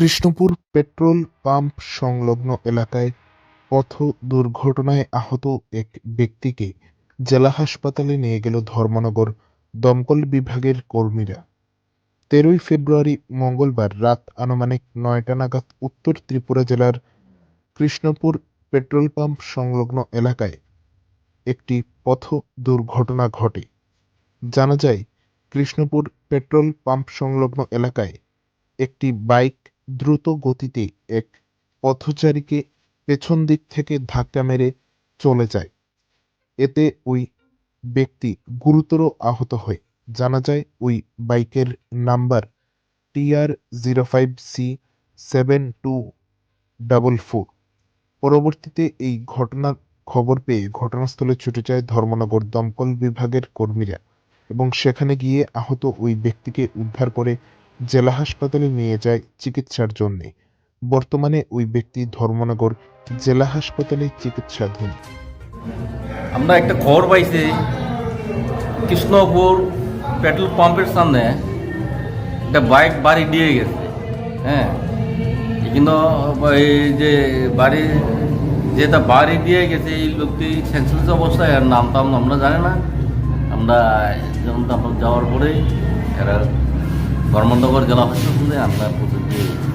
Krishnapur petrol pump সংলগ্ন এলাকায় পথ দুর্ঘটনায় আহত এক ব্যক্তিকে জেলা হাসপাতালে নিয়ে গেল ধর্মনগর দমকল বিভাগের কর্মীরা। তেরোই ফেব্রুয়ারি মঙ্গলবার রাত আনুমানিক নয়টা নাগাদ উত্তর ত্রিপুরা জেলার কৃষ্ণপুর পেট্রোল পাম্প সংলগ্ন এলাকায় একটি পথ দুর্ঘটনা ঘটে। জানা যায়, কৃষ্ণপুর পেট্রোল পাম্প সংলগ্ন এলাকায় একটি বাইক দ্রুত গতিতে এক পথচারীকে পেছন দিক থেকে ধাক্কা মেরে চলে যায়। এতে ওই ব্যক্তি গুরুতর আহত হয়। জানা যায়, ওই বাইকের number TR zero five C seven two double four. পরবর্তীতে এই ঘটনার খবর পেয়ে ঘটনাস্থলে ছুটে যায় ধর্মনগর দমকল বিভাগের কর্মীরা এবং সেখানে গিয়ে আহত ওই ব্যক্তিকে উদ্ধার করে জেলা হাসপাতালে নিয়ে যায় চিকিৎসার জন্যে। বর্তমানে ওই ব্যক্তি ধর্মনগর জেলা হাসপাতালে চিকিৎসাধীন। আমরা একটা খবর পাইছি, কৃষ্ণপুর পেট্রোল পাম্পের সামনে একটা বাইক বাড়ি দিয়ে গেছে। হ্যাঁ কিন্তু এই যে বাড়ি যেটা বাড়ি দিয়ে গেছে, এই লোকটি সেন্সলেস অবস্থায় আর নাম টাম আমরা জানি না। আমরা যেমন তারপর যাওয়ার পরেই এরা ধর্মনগর জেলা হাসপাতালে আমরা পৌঁছে দিয়ে গেছি।